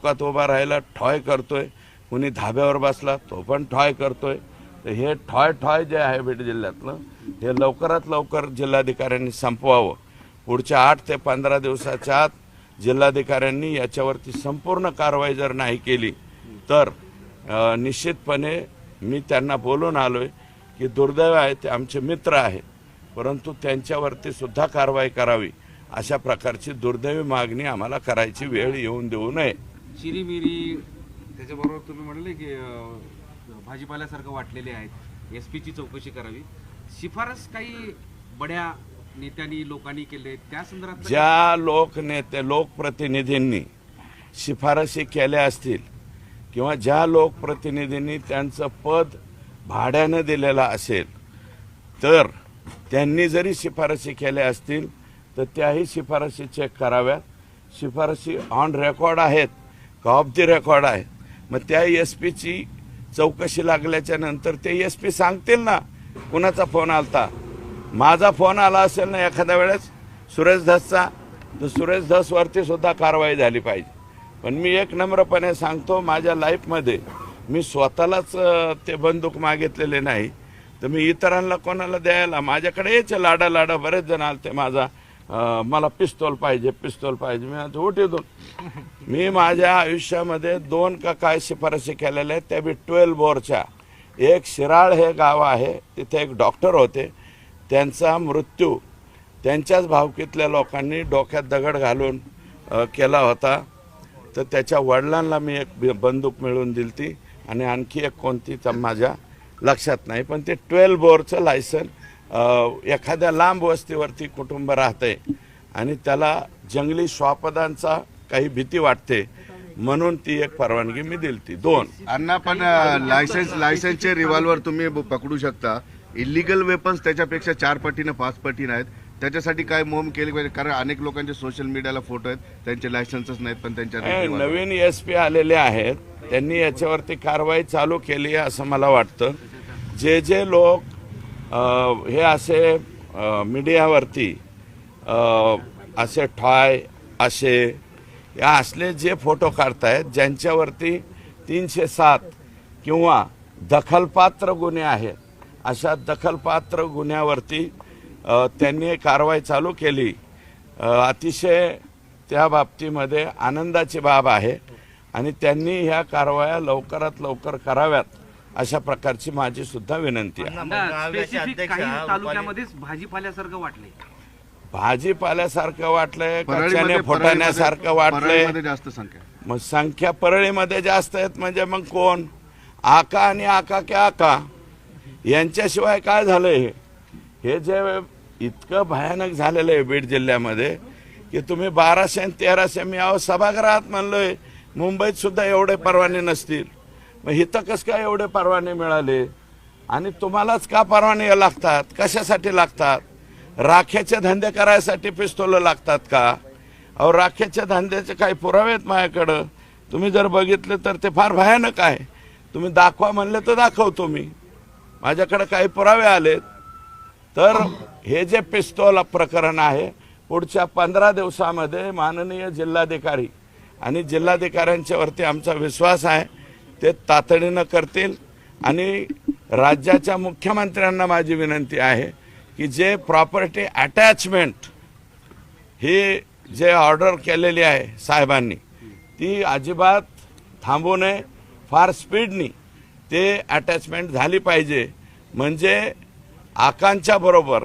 चौकात उभा राहायला ठॉय करतोय. कुणी धाब्यावर बसला तो पण ठॉय करतोय. तर हे ठॉय ठॉय जे आहे बीड जिल्ह्यातलं हे लवकरात लवकर जिल्हाधिकाऱ्यांनी संपवावं. पुढच्या आठ ते पंधरा दिवसाच्या आत जिल्हाधिकाऱ्यांनी याच्यावरती संपूर्ण कारवाई जर नाही केली तर निश्चितपणे मी त्यांना बोलून आलोय की दुर्दैव आहे ते आमचे मित्र आहेत. परंतु त्यांच्यावरती सुद्धा कारवाई करावी अशा प्रकारची दुर्दैवी मागणी आम्हाला करायची वेळ येऊन देऊ नये. चिरीमिरी त्याच्याबरोबर तुम्ही म्हणाले की भाजीपाल्यासारखं वाटलेले आहेत. एस पीची चौकशी करावी. शिफारस काही बड्या नेत्यांनी लोकांनी केले. त्या संदर्भात ज्या लोकनेते लोकप्रतिनिधींनी शिफारसी केल्या असतील किंवा ज्या लोकप्रतिनिधींनी त्यांचं पद भाड्यानं दिलेलं असेल तर त्यांनी जरी शिफारसी केल्या असतील तर त्याही शिफारसी चेक कराव्यात. शिफारसी ऑन रेकॉर्ड आहेत. का ऑफ दी रेकॉर्ड आहे. मग त्या एस पीची चौकशी लागल्याच्या नंतर ते एस पी सांगतील ना कुणाचा फोन आलता. माझा फोन आला असेल ना एखाद्या वेळेस सुरेश धसचा तर सुरेश धसवरती सुद्धा कारवाई झाली पाहिजे. पण मी एक नम्रपणे सांगतो माझ्या लाईफमध्ये मी स्वतःलाच ते बंदूक मागितलेले नाही. तर मी इतरांना कोणाला द्यायला माझ्याकडे यायचे लाडा लाडा बरेच जण आलते माझा. मला पिस्तोल पाहिजे पिस्तोल पाहिजे. मी आता उठीतून मी माझ्या आयुष्यामध्ये दोन का काय शिफारसी केलेल्या आहेत त्या बी ट्वेल्व बोरच्या. एक शिराळ हे गाव आहे तिथे एक डॉक्टर होते. त्यांचा मृत्यू त्यांच्याच भावकीतल्या लोकांनी डोक्यात दगड घालून केला होता. तर त्याच्या वडिलांना मी एक बंदूक मिळवून दिलती आणि आणखी एक कोणती तर माझ्या लक्षात नाही. पण ते ट्वेल्व बोरचं लायसन एखाद्या लांब वस्तीवरती कुटुंब राहतंय आणि त्याला जंगली श्वापदांचा काही भीती वाटते म्हणून ती एक परवानगी मी दिलती. दोन. अण्णा पण लायसन्स लायसन्सचे रिव्हॉल्वर तुम्ही पकडू शकता. इलिगल वेपन्स त्याच्यापेक्षा चार पटीनं पाच पटीनं आहेत. त्याच्यासाठी काय मोम केली पाहिजे? कारण अनेक लोकांचे सोशल मीडियाला फोटो आहेत. त्यांचे लायसन्सच नाहीत पण त्यांच्या नवीन एस पी आलेले आहेत. त्यांनी याच्यावरती कारवाई चालू केली आहे असं मला वाटतं. जे जे लोक हे असे मीडियावरती असे ठॉय असे या असले जे फोटो काढतायत ज्यांच्यावरती तीनशे सात किंवा दखलपात्र गुन्हे आहेत अशा दखलपात्र गुन्ह्यावरती त्यांनी कारवाई चालू केली. अतिशय त्या बाबतीमध्ये आनंदाची बाब आहे आणि त्यांनी ह्या कारवाया लवकरात लवकर कराव्यात. अशा प्रकारची माझी सुद्धा विनंती आहे. तालुक्यामध्येच भाजीपाल्यासारखं वाटले भाजीपाल्यासारखं वाटलंय कक्षाने फुटाण्यासारखं वाटलंय. जास्त संख्या मग संख्या परळीमध्ये जास्त आहेत म्हणजे मग कोण? आका आणि आका के आका. यांच्याशिवाय काय झालंय हे? हे जे इतकं भयानक झालेलं आहे बीड जिल्ह्यामध्ये की तुम्ही बाराशे आणि तेराशे मी अहो सभागृहात म्हणलोय मुंबईत सुद्धा एवढे परवाने नसतील. मग इथं कसं काय एवढे परवाने मिळाले? आणि तुम्हालाच का परवाने लागतात? कशासाठी लागतात? राख्याचे धंदे करायसाठी पिस्तोलं लागतात का? अहो राख्याच्या धंद्याचे काही पुरावे आहेत माझ्याकडं. तुम्ही जर बघितले तर ते फार भयानक आहे. तुम्ही दाखवा म्हणले तर दाखवतो मी. माझ्याकडे काही पुरावे आलेत. तर हे जे पिस्तोल प्रकरण आहे पुढच्या पंधरा दिवसामध्ये माननीय जिल्हाधिकारी आणि जिल्हाधिकाऱ्यांच्यावरती आमचा विश्वास आहे. ते तातडीनं करतील. आणि राज्याच्या मुख्यमंत्र्यांना माझी विनंती आहे की जे प्रॉपर्टी अटॅचमेंट ही जे ऑर्डर केलेली आहे साहेबांनी ती अजिबात थांबू नये. फार स्पीडनी ते अटॅचमेंट झाली पाहिजे. म्हणजे आकांक्षाबरोबर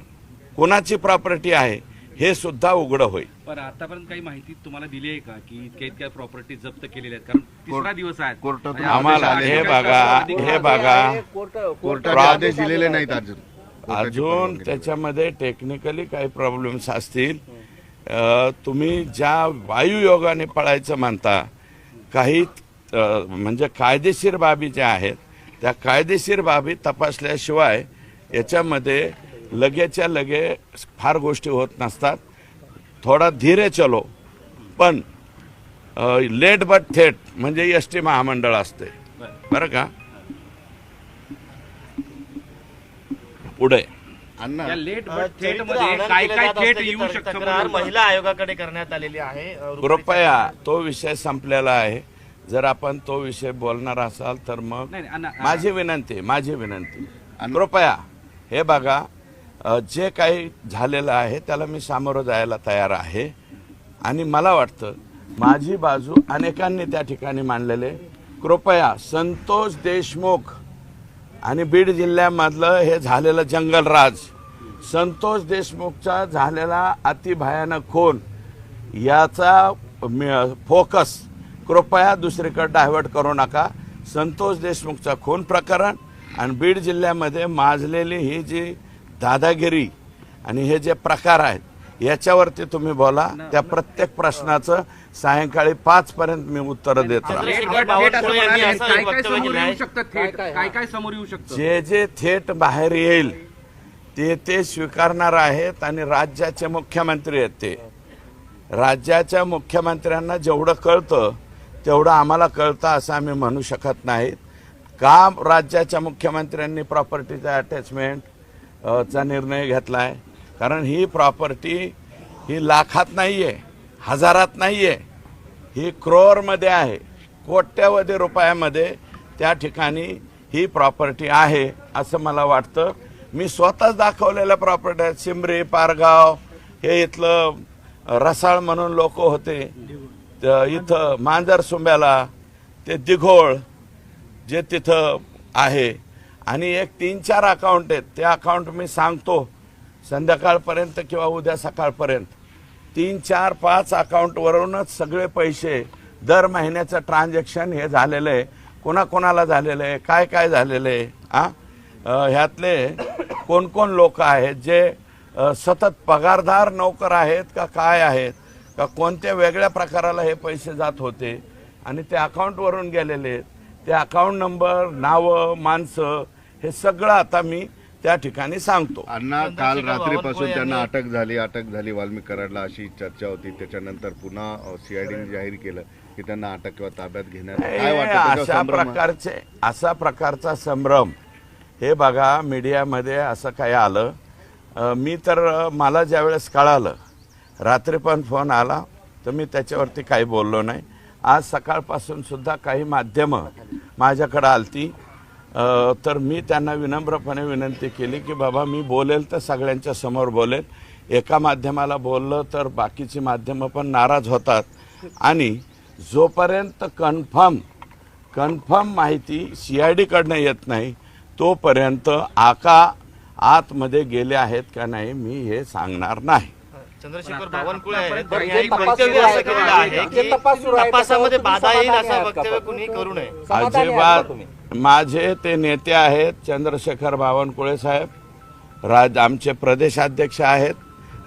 कोणाची प्रॉपर्टी आहे? हे सुद्धा उघडं होईल. पण आतापर्यंत काही माहिती तुम्हाला दिली आहे का? की इतक्या इतक्या प्रॉपर्टी जप्त केलेल्या आहेत? कारण तिसरा दिवस आहे. कोर्टातून म्हणजे आम्हाला आदेश हे. बघा हे बघा. कोर्टाचे आदेश दिलेले नाहीत अजून. अजून त्याच्यामध्ये टेक्निकली काही प्रॉब्लेम्स असतील. अ, तुम्ही ज्या वायुयोगाने पळायचं म्हणता काही अ, म्हणजे कायदेशीर बाबी ज्या आहेत त्या कायदेशीर बाबी तपासल्याशिवाय याच्यामध्ये लगेच्या लगे फार गोष्टी होत नसतात. थोडा धीरे चलो. पण लेट बट थेट म्हणजे एस टी महामंडळ असते. बरं का? पुढे. लेट बट थेटमध्ये काय काय थेट येऊ शकतं महिला आयोगाकडे करण्यात आलेली आहे. कृपया तो विषय संपलेला आहे. जर आपण तो विषय बोलणार असाल तर मग नाही, नाही, अण्णा, माझी विनंती माझी विनंती. कृपया हे बघा जे काही झालेलं आहे त्याला मी सामोरं जायला तयार आहे. आणि मला वाटतं माझी बाजू अनेकांनी त्या ठिकाणी मांडलेले कृपया संतोष देशमुख आणि बीड जिल्ह्यामधलं हे झालेलं जंगलराज संतोष देशमुखचा झालेला अतिभयानक खून याचा फोकस कृपया दुसरीकडे डायव्हर्ट करू नका. संतोष देशमुखचा खून प्रकरण आणि बीड जिल्ह्यामध्ये माजलेली ही जी दादागिरी आणि हे जे प्रकार आहेत याच्यावरती तुम्ही बोला त्या प्रत्येक प्रश्नाचं सायंकाळी पाच पर्यंत मी उत्तर देत. राहतो समोर येऊ शकतं? जे जे थेट बाहेर येईल ते ते स्वीकारणार आहेत आणि राज्याचे मुख्यमंत्री आहेत ते. राज्याच्या मुख्यमंत्र्यांना जेवढं कळतं तेवढं आम्हाला कळतं असं आम्ही म्हणू शकत नाहीत. का राज्याच्या मुख्यमंत्र्यांनी प्रॉपर्टीचा अटॅचमेंट चा निर्णय घेतला आहे कारण ही प्रॉपर्टी ही लाखात नाही आहे हजारात नाही आहे ही क्रोअरमध्ये आहे. कोट्यवधी रुपयामध्ये त्या ठिकाणी ही प्रॉपर्टी आहे असं मला वाटतं. मी स्वतःच दाखवलेल्या प्रॉपर्टी आहेत. सिमरी पारगाव हे इथलं रसाळ म्हणून लोक होते. इथं मांजर सुंब्याला ते दिघोळ जे तिथं आहे. आणि एक तीन चार अकाउंट आहेत. ते अकाउंट मी सांगतो संध्याकाळपर्यंत किंवा उद्या सकाळपर्यंत. तीन चार पाच अकाउंटवरूनच सगळे पैसे दर महिन्याचं ट्रान्झॅक्शन हे झालेलं आहे. कोणाकोणाला झालेलं आहे? काय काय झालेलं आहे? आ? ह्यातले कोणकोण लोक आहेत जे सतत पगारदार नोकर आहेत का काय आहेत? का कोणत्या वेगळ्या प्रकाराला हे पैसे जात होते? आणि ते अकाउंटवरून गेलेले आहेत. ते अकाउंट नंबर नावं माणसं हे सगळं आता मी त्या ठिकाणी सांगतो. अण्णा काल रात्रीपासून त्यांना यांनी- अटक झाली अटक झाली. वाल्मिक कराडला अशी चर्चा होती. त्याच्यानंतर पुन्हा सीआयडीने जाहीर केलं की त्यांना अटक किंवा ताब्यात घेण्यात. काय हे त्याच्यावर अशा संभ्रम आहे? प्रकारचे असा प्रकारचा संभ्रम. हे बघा मीडियामध्ये असं काय आलं? अ, मी तर अ, मला ज्यावेळेस कळालं रात्री पण फोन आला तर मी त्याच्यावरती काही बोललो नाही. आज सकाळपासून सुद्धा काही माध्यमं माझ्याकडं आलती. तर मी त्यांना विनम्रपणे विनंती केली की बाबा मी बोलेल तर सगळ्यांच्या समोर बोलेल एका माध्यमाला बोललं तर बाकीची माध्यमं पण नाराज होतात आणि जोपर्यंत कन्फर्म कन्फर्म माहिती सी आय डीकडनं येत नाही तोपर्यंत आका आतमध्ये गेले आहेत का नाही मी हे सांगणार नाही चंद्रशेखर बावनकुळे आहेत वक्तव्य असं केलेलं? आहे की तपासामध्ये बाधा येईल असं वक्तव्य? कुणी करू नये अजिबात? माझे ते नेते आहेत चंद्रशेखर बावनकुळे साहेब राज आमचे प्रदेशाध्यक्ष आहेत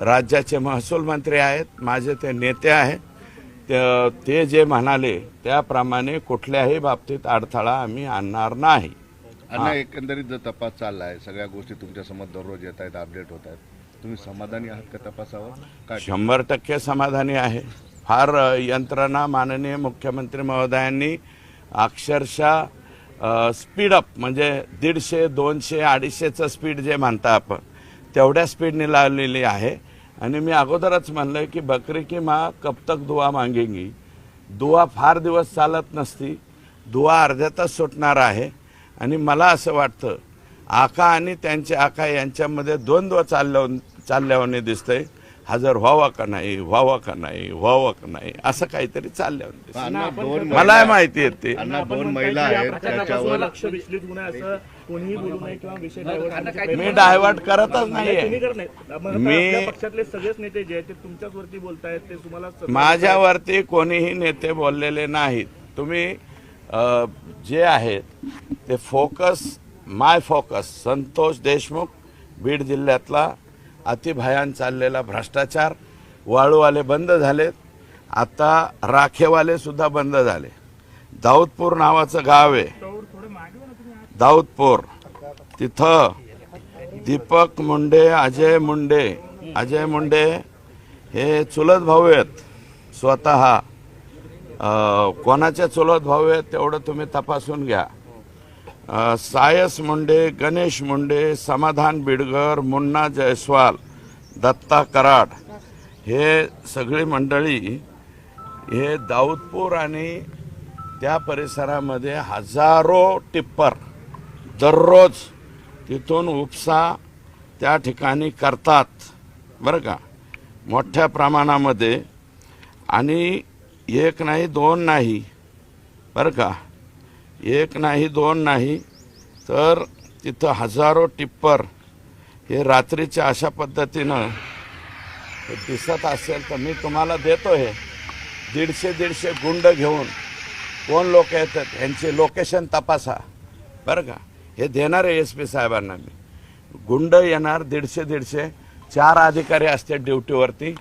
राज्याचे महसूल मंत्री आहेत माझे ते नेते आहेत. ते- जे म्हणाले त्याप्रमाणे कुठल्याही बाबतीत अडथळा आम्ही आणणार नाही. अण्णा एकंदरीत जर तपास चाललाय सगळ्या गोष्टी तुमच्यासमोर दररोज येत आहेत अपडेट होत आहेत. तुम्ही समाधानी आहात का तपासावर? शंभर टक्के समाधानी आहे. फार यंत्रणा माननीय मुख्यमंत्री महोदयांनी अक्षरशः स्पीडअप म्हणजे दीडशे दोनशे अडीचशेचं स्पीड जे म्हणता आपण तेवढ्या स्पीडने लावलेली आहे. आणि मी अगोदरच म्हणलं की बकरी की माँ कब तक दुवा मागेंगी. दुवा फार दिवस चालत नसती दुवा अर्ध्या तास सुटणार आहे. आणि मला असं वाटतं आका आणि त्यांचे आका यांच्यामध्ये द्वंद्व चालल्या चालल्यावाने दिसतंय. हजर व्हावा का नाही व्हावा का नाही व्हावा का नाही असं काहीतरी दोन मला महिला- माहिती आहे ते अण्णा आपण दोन महिला मी डायव्हर्ट. करतच नाही, नाहीये तुम्ही करत नाही. मग आता मी- आपल्या पक्षातले सगळेच नेते जे आहेत ते तुमच्याच वरती बोलतायत ते तुम्हाला सत्ता- माझ्यावरती कोणीही नेते बोललेले नाहीत तुम्ही जे आहेत ते focus my focus Santosh Deshmukh Beed जिल्ह्यातला अतिभयान चाललेला भ्रष्टाचार वाळूवाले बंद झालेत. आता राखेवाले सुद्धा बंद झाले. दाऊदपूर नावाचं गाव आहे. दाऊदपूर. तिथं दीपक मुंडे अजय मुंडे अजय मुंडे हे चुलत भाऊ आहेत. स्वतः कोणाच्या कोणाचे चुलत भाऊ आहेत तेवढं तुम्ही तपासून घ्या. सायस मुंडे गणेश मुंडे समाधान बिडगर मुन्ना जयस्वाल दत्ता कराड हे सगळी मंडळी हे दाऊदपूर आणि त्या परिसरामध्ये हजारो टिप्पर दररोज तिथून उपसा त्या ठिकाणी करतात. बरं का? मोठ्या प्रमाणामध्ये. आणि एक नाही दोन नाही. बरं का? एक नाही दोन नाही तर तिथं हजारो टिप्पर हे रात्रीच्या अशा पद्धतीनं दिसत असेल तर मी तुम्हाला देतो हे. दीडशे दीडशे गुंड घेऊन कोण लोक येतात यांचे लोकेशन तपासा. बरं का? हे देणार आहे एस पी साहेबांना मी. गुंड येणार दीडशे दीडशे. चार अधिकारी असते ड्युटीवरती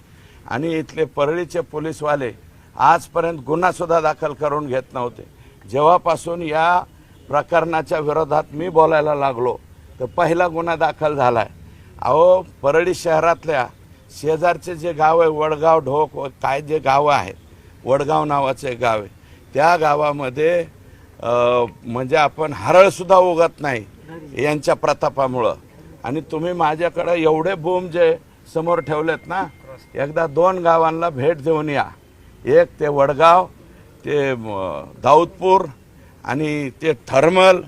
आणि इथले परळीचे पोलीसवाले आजपर्यंत गुन्हासुद्धा दाखल करून घेत नव्हते. जेव्हापासून या प्रकरणाच्या विरोधात मी बोलायला लागलो तर पहिला गुन्हा दाखल झाला आहे अहो परळी शहरातल्या शेजारचे जे गाव आहे वडगाव ढोक व काय जे गावं आहेत वडगाव नावाचं एक गाव आहे त्या गावामध्ये म्हणजे आपण हरळसुद्धा उगत नाही यांच्या प्रतापामुळं. आणि तुम्ही माझ्याकडं एवढे बूम जे समोर ठेवलेत ना एकदा दोन गावांना भेट देऊन या. एक ते वडगाव ते दाऊदपूर आणि ते थर्मल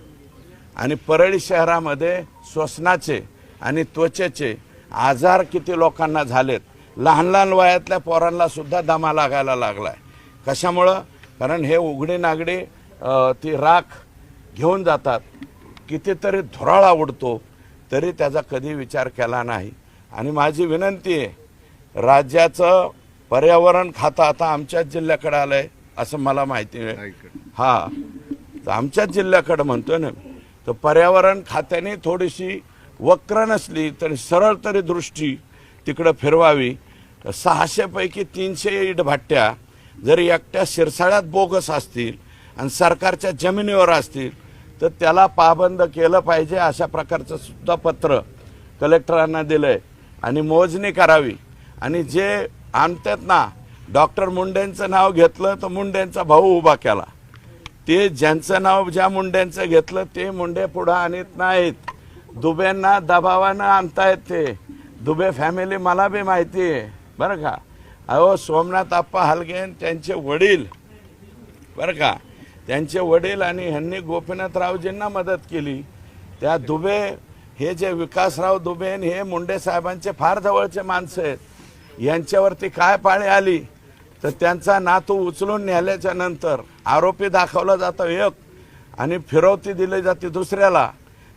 आणि परळी शहरामध्ये श्वसनाचे आणि त्वचेचे आजार किती लोकांना झालेत. लहान लहान वयातल्या पोरांना सुद्धा दमा लागायला लागला आहे कशामुळं? कारण हे उघडी नागडी ती राख घेऊन जातात. कितीतरी धुराळा उडतो तरी त्याचा कधी विचार केला नाही. आणि माझी विनंती आहे राज्याचं पर्यावरण खातं आता आमच्याच जिल्ह्याकडे आहे असं मला माहिती आहे ऐक. हा. तर आमच्याच जिल्ह्याकडे म्हणतोय ना तर पर्यावरण खात्याने थोडीशी वक्र नसली तरी सरळ तरी दृष्टी तिकडं फिरवावी. सहाशेपैकी तीनशे इट भाट्या जर एकट्या शिरसाळ्यात बोगस असतील आणि सरकारच्या जमिनीवर असतील तर त्याला पाबंद केलं पाहिजे अशा प्रकारचं सुद्धा पत्र कलेक्टरांना दिलंय. आणि मोजणी करावी. आणि जे आणतात ना डॉक्टर मुंडेंचं नाव घेतलं तर मुंडेंचा भाऊ उभा केला. ते ज्यांचं नाव ज्या मुंड्यांचं घेतलं ते मुंडे पुढं आणत नाहीत. दुबेंना दबावानं आणतायत ते. दुबे फॅमिली मला बी माहिती आहे. बरं का? अहो सोमनाथ आप्पा हलगेन त्यांचे वडील. बरं का? त्यांचे वडील आणि ह्यांनी गोपीनाथरावजींना मदत केली. त्या दुबे हे जे विकासराव दुबे हे मुंडे साहेबांचे फार जवळचे माणसं आहेत. यांच्यावरती काय पाळी आली? तर त्यांचा नातू उचलून नेल्याच्या नंतर आरोपी दाखवला जातो एक आणि फिरवती दिली जाते दुसऱ्याला.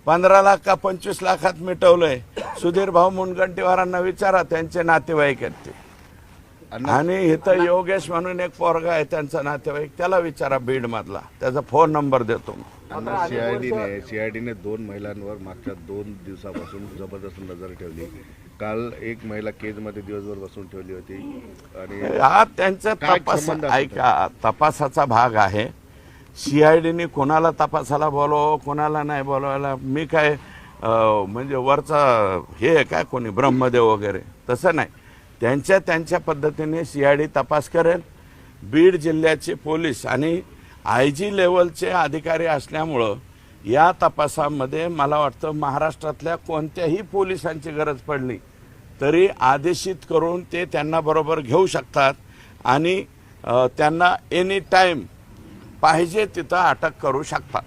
पंधरा लाख का पंचवीस लाखात मिटवलंय. सुधीर भाऊ मुनगंटीवारांना विचारा त्यांचे नातेवाईक आहेत ते. आणि इथं योगेश म्हणून एक पोरगा आहे त्यांचा नातेवाईक त्याला विचारा बीड मधला त्याचा फोन नंबर देतो सीआयडीने सीआयडीने दोन महिलांवर मागच्या दोन दिवसापासून जबरदस्त नजर ठेवली. काल एक महिला केजमध्ये दिवसभर बसून ठेवली होती. आणि हा त्यांचा काय तपास संबंध ऐका तपासाचा भाग आहे. सीआयडीने कोणाला तपासाला बोलव कोणाला नाही बोलवायला मी काय अं, म्हणजे वरचा हे आहे काय कोणी ब्रह्मदेव वगैरे तसं नाही. त्यांच्या त्यांच्या पद्धतीने सीआयडी तपास करेल. बीड जिल्ह्याचे पोलीस आणि आय जी लेवलचे अधिकारी असल्यामुळं या तपासामध्ये मला वाटतं महाराष्ट्रातल्या कोणत्याही पोलिसांची गरज पडली. तरी आदेशित करून ते त्यांना बरोबर घेऊ शकतात आणि त्यांना एनी टाईम पाहिजे तिथं अटक करू शकतात.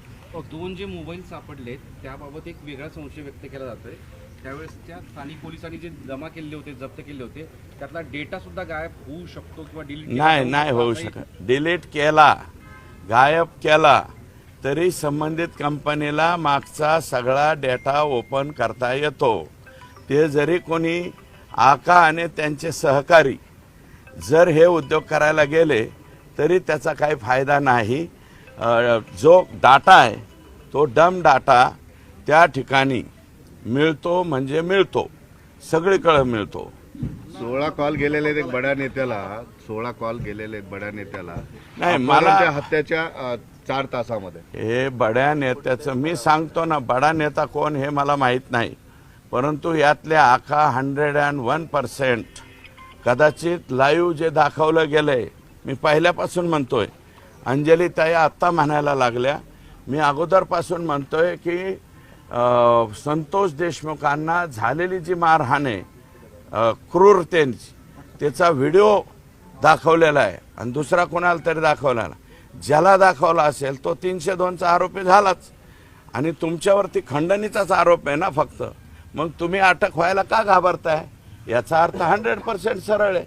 दोन जे मोबाईल सापडलेत त्याबाबत एक वेगळा संशय व्यक्त केला जातोय. त्यावेळेस त्या स्थानिक पोलिसांनी जे जमा केले होते जप्त केले होते त्यातला डेटा सुद्धा गायब होऊ शकतो किंवा डिलीट नाही नाही होऊ शकत. डिलीट केला गायब केला तरी संबंधित कंपनीला मागचा सगळा डेटा ओपन करता येतो. ते जरी कोणी आका आणि त्यांचे सहकारी जर हे उद्योग करायला गेले तरी त्याचा काही फायदा नाही. जो डाटा आहे तो डम डाटा त्या ठिकाणी मिळतो म्हणजे मिळतो. सगळीकडे मिळतो. सोळा कॉल गेलेले आहेत एक बड्या नेत्याला. सोळा कॉल गेलेले आहेत बड्या नेत्याला. नाही, मला- अपहरणच्या हत्याच्या अ, चार तासामध्ये. हे बड्या नेत्याचं मी सांगतो ना बडा नेता कोण हे मला माहीत नाही. परंतु यातल्या आखा हंड्रेड अँड वन पर्सेंट कदाचित लाईव्ह जे दाखवलं गेलंय मी पहिल्यापासून म्हणतोय. अंजली ताई आत्ता म्हणायला लागल्या. मी अगोदरपासून म्हणतोय की संतोष देशमुखांना झालेली जी मारहाण आहे क्रूरतेची त्याचा व्हिडिओ दाखवलेला आहे. आणि दुसरा कोणाला तरी दाखवलेला ज्याला दाखवला असेल तो तीनशे दोनचा आरोपी झालाच. आणि तुमच्यावरती खंडणीचाच आरोप आहे ना फक्त. मग तुम्ही अटक व्हायला का घाबरताय? याचा अर्थ हंड्रेड पर्सेंट सरळ आहे.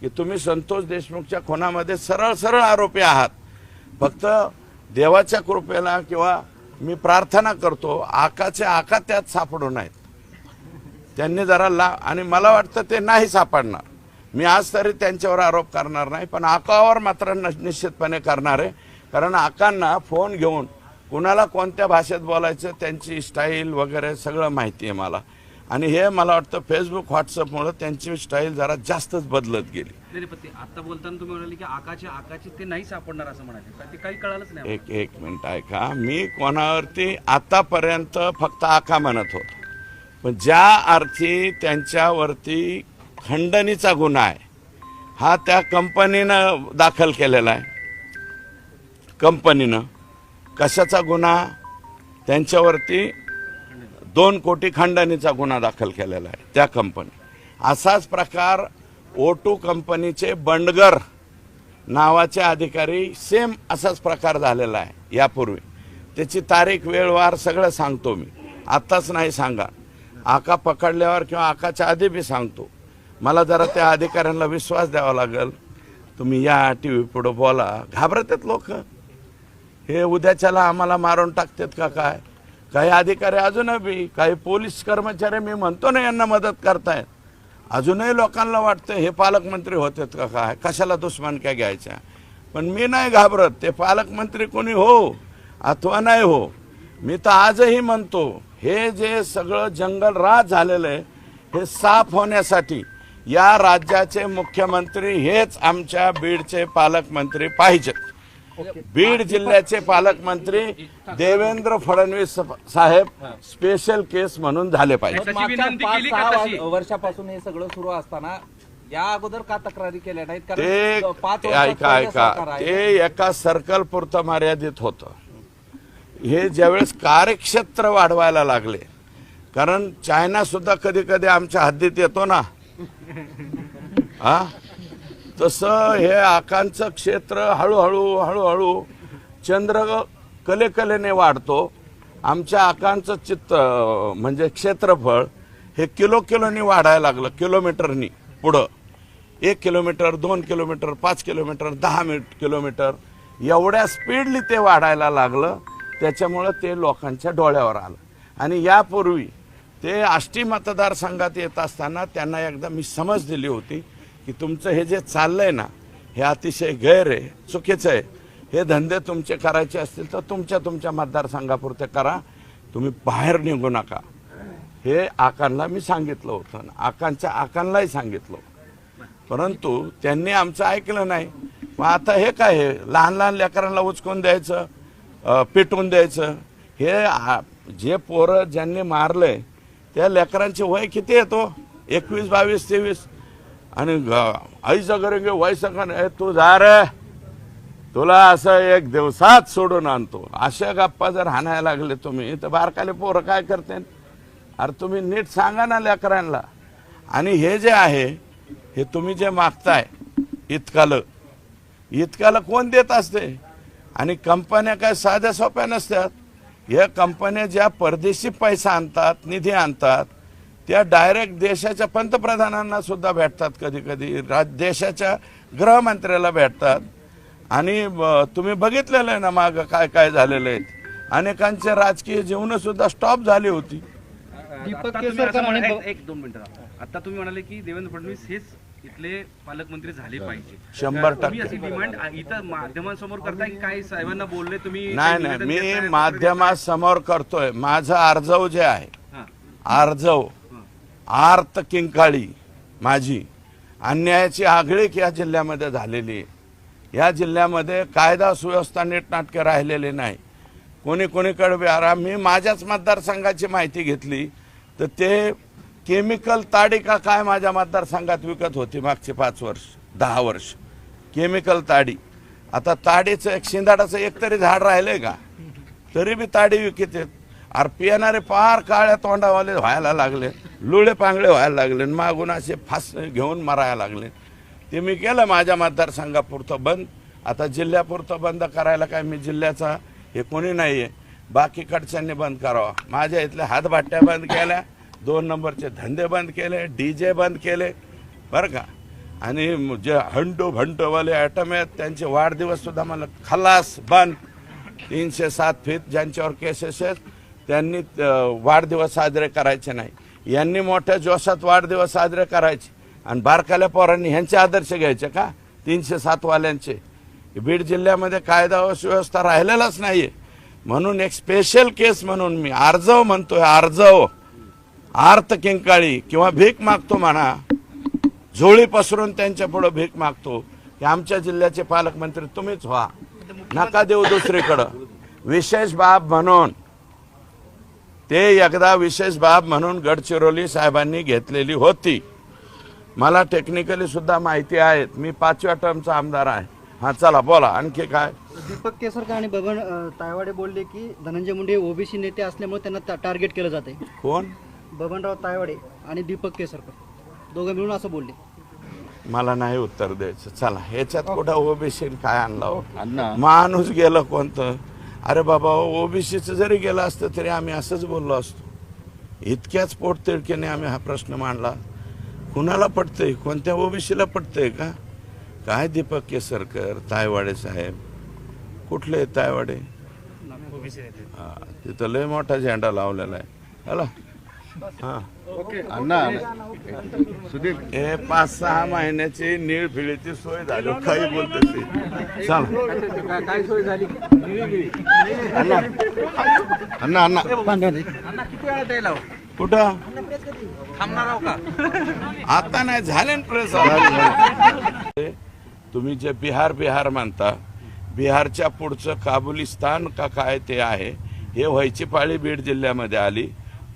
की तुम्ही संतोष देशमुखच्या खुनामध्ये सरळ सरळ आरोपी आहात. फक्त देवाच्या कृपेला किंवा मी प्रार्थना करतो आकाचे आका त्यात सापडू नयेत. त्यांनी जरा ला आणि मला वाटतं ते नाही सापडणार. मी आज तरी त्यांच्यावर आरोप करणार नाही पण आकावर मात्र न- निश्चितपणे करणार आहे. कारण आकांना फोन घेऊन कुणाला कोणत्या भाषेत बोलायचं त्यांची स्टाईल वगैरे सगळं माहिती आहे मला. आणि हे मला वाटतं फेसबुक व्हॉट्सअपमुळं त्यांची स्टाईल जरा जास्तच बदलत गेली. आता बोलताना तुम्ही म्हणाले की आकाचे आकाचे ते नाही सापडणार असं म्हणाले. ते काही कळालंच नाही एक एक मिनिट ऐका. मी कोणावरती आतापर्यंत फक्त आका म्हणत होतो. पण ज्या अर्थी त्यांच्यावरती खंडणीचा गुन्हा आहे हा त्या कंपनीनं दाखल केलेला आहे. कंपनीनं. कशाचा गुन्हा? त्यांच्यावरती दोन कोटी खंडणीचा गुन्हा दाखल केलेला आहे त्या कंपनी असाच प्रकार ओ टू कंपनीचे बंडगर नावाचे अधिकारी सेम असाच प्रकार झालेला आहे यापूर्वी. त्याची तारीख वेळवार सगळं सांगतो मी. आत्ताच नाही सांगा. आका पकडल्यावर किंवा आकाच्या आधी बी सांगतो. मला जरा त्या अधिकाऱ्यांना विश्वास द्यावा लागेल. तुम्ही या टी व्ही पुढं बोला. घाबरतात लोक. हे उद्याच्याला आम्हाला मारून टाकतात का काय? काही अधिकारी अजूनही बी काही पोलीस कर्मचारी मी म्हणतो ना यांना मदत करतायत. अजूनही लोकांना वाटतं हे पालकमंत्री होतात का काय? कशाला दुश्मनक्या घ्यायच्या? पण मी नाही घाबरत ते पालकमंत्री कोणी हो अथवा नाही हो मी तर आजही म्हणतो हे जे सगळं जंगल राज झालेलं आहे हे साफ होण्यासाठी या राज्याचे मुख्यमंत्री हेच आमच्या बीडचे पालकमंत्री पाहिजेत. बीड जिल्ह्याचे पालकमंत्री देवेंद्र फडणवीस साहेब स्पेशल केस म्हणून झाले पाहिजे. वर्षापासून हे सगळं सुरू असताना या अगोदर का तक्रारी केल्या नाहीत? ते ऐका ऐका. ते एका सर्कल पुरतं मर्यादित होतं. हे ज्यावेळेस कार्यक्षेत्र वाढवायला लागले कारण चायना सुद्धा कधी कधी आमच्या हद्दीत येतो ना. हा? तसं हे आकांचं क्षेत्र हळूहळू हळूहळू चंद्र कलेकलेने वाढतो. आमच्या आकांचं चित्त म्हणजे क्षेत्रफळ हे किलो किलोनी वाढायला लागलं किलोमीटरनी पुढं. एक किलोमीटर दोन किलोमीटर पाच किलोमीटर दहा मिट किलोमीटर एवढ्या स्पीडली ते वाढायला लागलं त्याच्यामुळं ते लोकांच्या डोळ्यावर आलं. आणि यापूर्वी ते आष्टी मतदारसंघात येत असताना त्यांना एकदा मी समज दिली होती. की तुमचं हे जे चाललंय ना हे अतिशय गैर आहे चुकीचं आहे. हे धंदे तुमचे करायचे असतील तर तुमच्या तुमच्या मतदारसंघापुरते करा. तुम्ही बाहेर निघू नका. हे आकांना मी सांगितलं होतं आकांच्या आकांनाही सांगितलं परंतु त्यांनी आमचं ऐकलं नाही. मग आता हे काय हे लहान लहान लेकरांना उचकून द्यायचं अं, द्यायचं. हे जे पोरं ज्यांनी मारलंय त्या लेकरांचे वय किती येतो एकवीस बावीस तेवीस. आणि ग- आईचं करेंगे वयचं का नाही तू जा रे. तुला असं एक दिवसात सोडून आणतो. अशा गप्पा जर हाणायला लागले तुम्ही तर बारकाले पोरं काय करते? अरे तुम्ही नीट सांगा ना लेकरांना. आणि हे जे आहे हे तुम्ही जे मागताय इतकालं. इतक्याला कोण देत असते? आणि कंपन्या काय साध्या सोप्या नसतात. या कंपन्या ज्या परदेशी पैसा आणतात निधी आणतात त्या डायरेक्ट देशाच्या पंतप्रधानांना सुद्धा भेटतात कधी कधी. राज देशाच्या गृहमंत्र्याला भेटतात. आणि तुम्ही बघितलेलं आहे ना मागं काय काय झालेलं आहे. अनेकांचे राजकीय जीवन सुद्धा स्टॉप झाली होती. आता तुम्ही असं म्हणाले- एक- दोन मिनिटं आता तुम्ही म्हणाले की देवेंद्र फडणवीस हेच इथले पालकमंत्री झाले पाहिजे. शंभर टक्के. अशी डिमांड इथं माध्यमांसमोर करताय की काय साहेबांना बोलले तुम्ही? नाही नाही मी माध्यमासमोर करतोय. माझं आर्जव जे आहे हां. आर्त किंकाळी माझी अन्यायाची आगळीक या जिल्ह्यामध्ये झालेली आहे. या जिल्ह्यामध्ये कायदा सुव्यवस्था नीटनाटके राहिलेले नाही. कोणी कोणीकडे बी मी माझ्याच मतदारसंघाची माहिती घेतली तर ते केमिकल ताडी का काय माझ्या मतदारसंघात विकत होती मागचे पाच वर्ष दहा वर्ष. केमिकल ताडी. आता ताडीचं एक शिंदाडाचं एक तरी झाड राहिलंय का? तरी बी ताडी विकत आहेत अरे पिणारे पार काळ्या तोंडावाले व्हायला लागले. लुळे पांगळे व्हायला लागले. मागून असे फास घेऊन मरायला लागले. ते मी केलं माझ्या मतदारसंघापुरतं बंद. आता जिल्ह्यापुरतं बंद करायला काय मी जिल्ह्याचा हे कोणी नाही आहे बाकीकडच्यांनी बंद करावा. माझ्या इथल्या हातभाट्या बंद केल्या. दोन नंबरचे धंदे बंद केले. डी जे बंद केले. बरं का? आणि जे हंटू भंटूवाले ॲटम आहेत त्यांचे वाढदिवससुद्धा मला खलास बंद. तीनशे सात फीत ज्यांच्यावर केसेस आहेत त्यांनी वाढदिवस साजरे करायचे नाही. यांनी मोठ्या जोशात वाढदिवस साजरे करायचे. आणि बारकाल्या पोरांनी ह्यांचे आदर्श घ्यायचे का? तीनशे सातवाल्यांचे बीड जिल्ह्यामध्ये कायदा व सुव्यवस्था राहिलेलाच नाहीये. म्हणून एक स्पेशल केस म्हणून मी आर्जव म्हणतोय आर्जव. आर्त किंकाळी किंवा भीक मागतो म्हणा झोळी पसरून त्यांच्या पुढे भीक मागतो. की आमच्या जिल्ह्याचे पालकमंत्री तुम्हीच व्हा. नका देऊ दुसरीकडं. विशेष बाब म्हणून ते एकदा विशेष बाब म्हणून गडचिरोली साहेबांनी घेतलेली होती. मला टेक्निकली सुद्धा माहिती आहेत. मी पाचव्या टर्मचा आमदार आहे. हा चला बोला. आणखी काय? दीपक केसरकर आणि बबन तायवाडे बोलले की धनंजय मुंडे ओबीसी नेते असल्यामुळे त्यांना टार्गेट केलं जाते कोण? बबनराव तायवाडे आणि दीपक केसरकर. दोघं मिळून असं बोलले. मला नाही उत्तर द्यायचं. चला ह्याच्यात कुठं ओबीसी काय आणला हो? माणूस गेलं कोणतं? अरे बाबा ओबीसीचं जरी गेलं असतं तरी आम्ही असंच बोललो असतो. इतक्याच पोटतिडकीने आम्ही हा प्रश्न मांडला. कुणाला पटतंय? कोणत्या ओबीसीला पटतंय का? काय दीपक केसरकर तायवाडे साहेब? कुठले तायवाडे? हा, तिथं लय मोठा झेंडा लावलेला आहे. हॅलो अण्णा सुधीर हे पाच सहा महिन्याची नीळ फिळीची सोय झाली काही बोलतो ते चला. काय सोय झाली? अण्णा. अण्णा अण्णा. किती वेळा द्यायला कुठं? आता नाही झाले ना प्रेस तुम्ही जे बिहार बिहार म्हणता बिहारच्या पुढचं काबुलिस्तान का काय ते आहे हे व्हायची पाळी बीड जिल्ह्यामध्ये आली.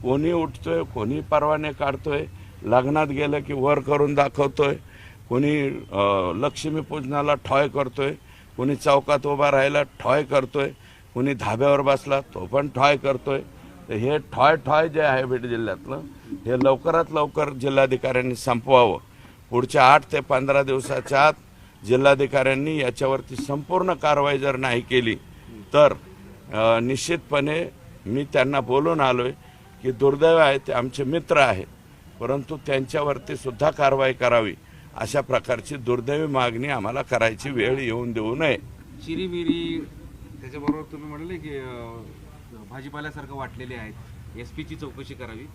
कोणी उठतोय कोणी परवाने काढतोय लग्नात गेलं की वर करून दाखवतोय कोणी लक्ष्मीपूजनाला ठॉय करतोय कोणी चौकात उभा राहायला ठॉय करतोय कोणी धाब्यावर बसला तो पण ठॉय करतोय. तर हे ठॉय ठॉय जे आहे बीड जिल्ह्यातलं हे लवकरात लवकर जिल्हाधिकाऱ्यांनी संपवावं. पुढच्या आठ ते पंधरा दिवसाच्या आत जिल्हाधिकाऱ्यांनी याच्यावरती संपूर्ण कारवाई जर नाही केली तर निश्चितपणे मी त्यांना बोलून आलो आहे की दुर्दैव आहे ते आमचे मित्र आहेत. परंतु त्यांच्यावरती सुद्धा कारवाई करावी अशा प्रकारची दुर्दैवी मागणी आम्हाला करायची वेळ येऊन देऊ नये. चिरीमिरी त्याच्याबरोबर तुम्ही म्हणाले की भाजीपाल्यासारखं वाटलेले आहेत. एस पीची चौकशी करावी.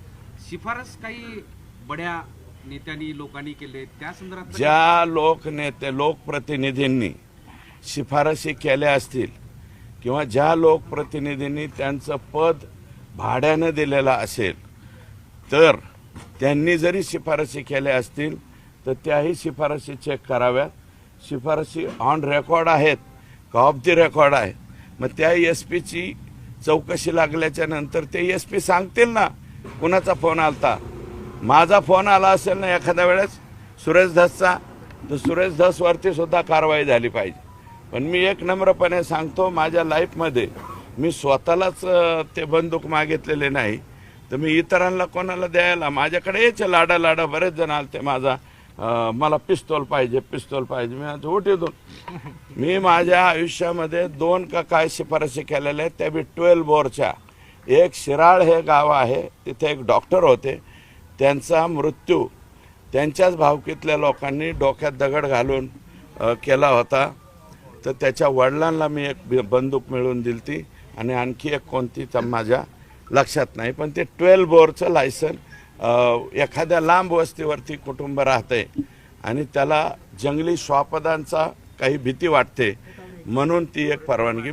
शिफारस काही बड्या नेत्यांनी लोकांनी केले त्या संदर्भात ज्या लोकनेते लोकप्रतिनिधींनी शिफारसी केल्या असतील किंवा ज्या लोकप्रतिनिधींनी त्यांचं पद भाड्यानं दिलेला असेल तर त्यांनी जरी शिफारसी केल्या असतील तर त्याही शिफारसी चेक कराव्यात. शिफारसी ऑन रेकॉर्ड आहेत का ऑफ दी रेकॉर्ड आहेत? मग त्या एस पीची चौकशी लागल्याच्या नंतर ते एस पी सांगतील ना कुणाचा फोन आलता? माझा फोन आला असेल ना एखाद्या वेळेस? सुरेश धसचा? तर सुरेश धसवरती सुद्धा कारवाई झाली पाहिजे. पण मी एक नम्रपणे सांगतो माझ्या लाईफमध्ये मी स्वतःलाच ते बंदूक मागितलेले नाही. तर मी इतरांना कोणाला द्यायला माझ्याकडे यायचे लाडा लाडा बरेच जण आले ते माझा मला पिस्तोल पाहिजे पिस्तोल पाहिजे. मी आता उठीतून मी माझ्या आयुष्यामध्ये दोन का काय शिफारसी केलेल्या आहेत त्या बी ट्वेल्व बोरच्या एक शिराळ हे गाव आहे तिथे एक डॉक्टर होते. त्यांचा मृत्यू त्यांच्याच भावकीतल्या लोकांनी डोक्यात दगड घालून केला होता. तर त्याच्या वडिलांना मी एक बि- बंदूक मिळवून ती आणि आणखी एक कोणती तर माझ्या लक्षात नाही पण ते ट्वेल्व बोरचं लायसन एखाद्या लांब वस्तीवरती कुटुंब राहते आणि त्याला जंगली श्वापदांचा काही भीती वाटते म्हणून ती एक परवानगी